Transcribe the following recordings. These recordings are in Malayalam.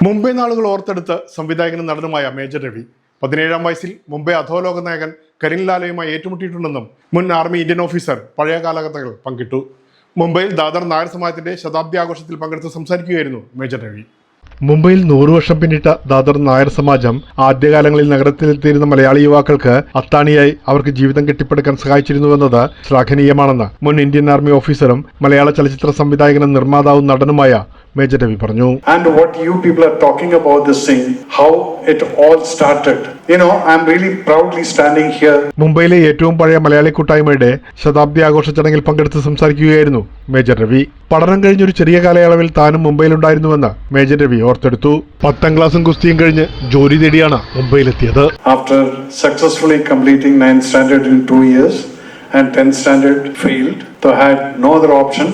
മുംബൈ നാളുകൾ ഓർത്തെടുത്ത് സംവിധായകനും നടനുമായ മേജർ രവി പതിനേഴാം വയസ്സിൽ മുംബൈ അധോലോക നായകൻ കരിൻലാലയുമായി ഏറ്റുമുട്ടിയിട്ടുണ്ടെന്നും മുൻ ആർമി ഇന്ത്യൻ ഓഫീസർ പഴയ കാലഘട്ടങ്ങൾ പങ്കിട്ടു. മുംബൈയിൽ ദാദർ നായർ സമാജത്തിന്റെ ശതാബ്ദി ആഘോഷത്തിൽ പങ്കെടുത്ത് സംസാരിക്കുകയായിരുന്നു മേജർ രവി. മുംബൈയിൽ നൂറു വർഷം പിന്നിട്ട ദാദർ നായർ സമാജം ആദ്യകാലങ്ങളിൽ നഗരത്തിലെത്തിയിരുന്ന മലയാളി യുവാക്കൾക്ക് അത്താണിയായി അവർക്ക് ജീവിതം കെട്ടിപ്പടുക്കാൻ സഹായിച്ചിരുന്നുവെന്നത് ശ്ലാഘനീയമാണെന്ന് മുൻ ഇന്ത്യൻ ആർമി ഓഫീസറും മലയാള ചലച്ചിത്ര സംവിധായകനും നിർമ്മാതാവും നടനുമായ മേജർ രവി പറഞ്ഞു. And what you people are talking about this how it all started you know I'm really proudly standing here മുംബൈയിലെ ഏറ്റവും പഴയ മലയാളി കൂട്ടായ്മയുടെ ശതാബ്ദി ആഘോഷ ചടങ്ങിൽ പങ്കെടുത്ത് സംസാരിക്കുകയായിരുന്നു മേജർ രവി. പഠനം കഴിഞ്ഞ ഒരു ചെറിയ കാലയളവിൽ താനും മുംബൈയിലുണ്ടായിരുന്നുവെന്ന് മേജർ രവി ഓർത്തെടുത്തു. പത്താം ക്ലാസും കുസ്തിയും കഴിഞ്ഞ് ജോലി തേടിയാണ് മുംബൈയിലെത്തിയത്. After successfully completing nine standard in two years and ten standard failed had no other option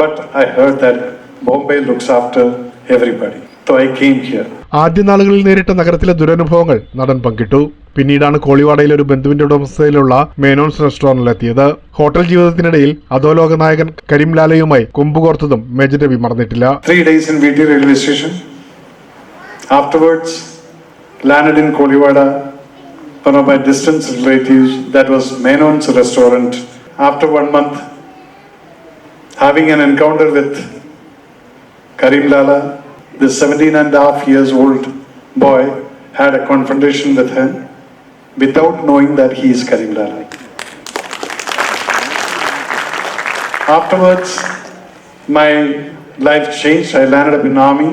but I heard that Bombay looks after everybody. So I came here. ആദ്യ നാളുകളിൽ നേരിട്ട നഗരത്തിലെ ദുരനുഭവങ്ങൾ നടൻ പങ്കിട്ടു പിന്നീടാണ് കോളിവാടയിലെ ഒരു ബന്ധുവിന്റെ ഉടമസ്ഥതയിലുള്ള മേനോൻസ് റെസ്റ്റോറന്റിലെത്തിയത് ഹോട്ടൽ ജീവിതത്തിനിടയിൽ അധോലോക നായകൻ കരീം ലാലയുമായി കൊമ്പുകോർത്തതും മേജർ രവി മറന്നിട്ടില്ല Three days in VT railway station. Afterwards, landed in Koliwada, one of my distant relatives, that was Menon's restaurant. After one month, having an encounter with Karim Lala, this 17 and a half years old boy had a confrontation with him without knowing that he is Karim Lala. Afterwards, my life changed. I landed up in army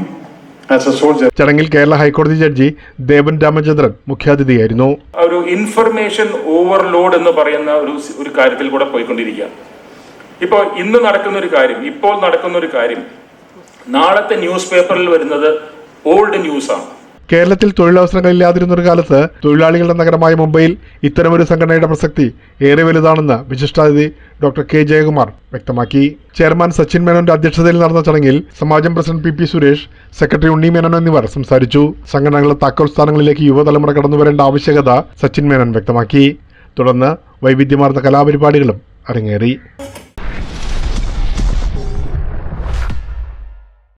as a soldier. ചടങ്ങിൽ കേരള ഹൈക്കോടതി ജഡ്ജി ദേവൻ രാമചന്ദ്രൻ മുഖ്യാതിഥിയായിരുന്നു ഒരു ഇൻഫർമേഷൻ ഓവർലോഡ് എന്ന് പറയുന്ന ഒരു ഒരു കാര്യത്തിൽ കൂടെ പോയിക്കൊണ്ടിരിക്കുക ഇപ്പോൾ ഇന്ന് നടക്കുന്ന ഒരു കാര്യം ഇപ്പോൾ നടക്കുന്ന ഒരു കാര്യം നാളത്തെ ന്യൂസ് പേപ്പറിൽ വരുന്നത് ഓൾഡ് ന്യൂസാണ്. കേരളത്തിൽ തൊഴിലവസരങ്ങളില്ലാതിരുന്ന ഒരു കാലത്ത് തൊഴിലാളികളുടെ നഗരമായ മുംബൈയിൽ ഇത്തരമൊരു സംഘടനയുടെ പ്രസക്തി ഏറെ വലുതാണെന്ന് വിശിഷ്ടാതിഥി ഡോക്ടർ കെ ജയകുമാർ വ്യക്തമാക്കി. ചെയർമാൻ സച്ചിൻ മേനോന്റെ അധ്യക്ഷതയിൽ നടന്ന ചടങ്ങിൽ സമാജം president P P Suresh secretary Unni Menon എന്നിവർ സംസാരിച്ചു. സംഘടനകളുടെ താക്കോൽ സ്ഥാനങ്ങളിലേക്ക് യുവതലമുറ കടന്നുവരേണ്ട ആവശ്യകത സച്ചിൻ മേനോൻ വ്യക്തമാക്കി. തുടർന്ന് വൈവിധ്യമാർന്ന കലാപരിപാടികളും അരങ്ങേറി.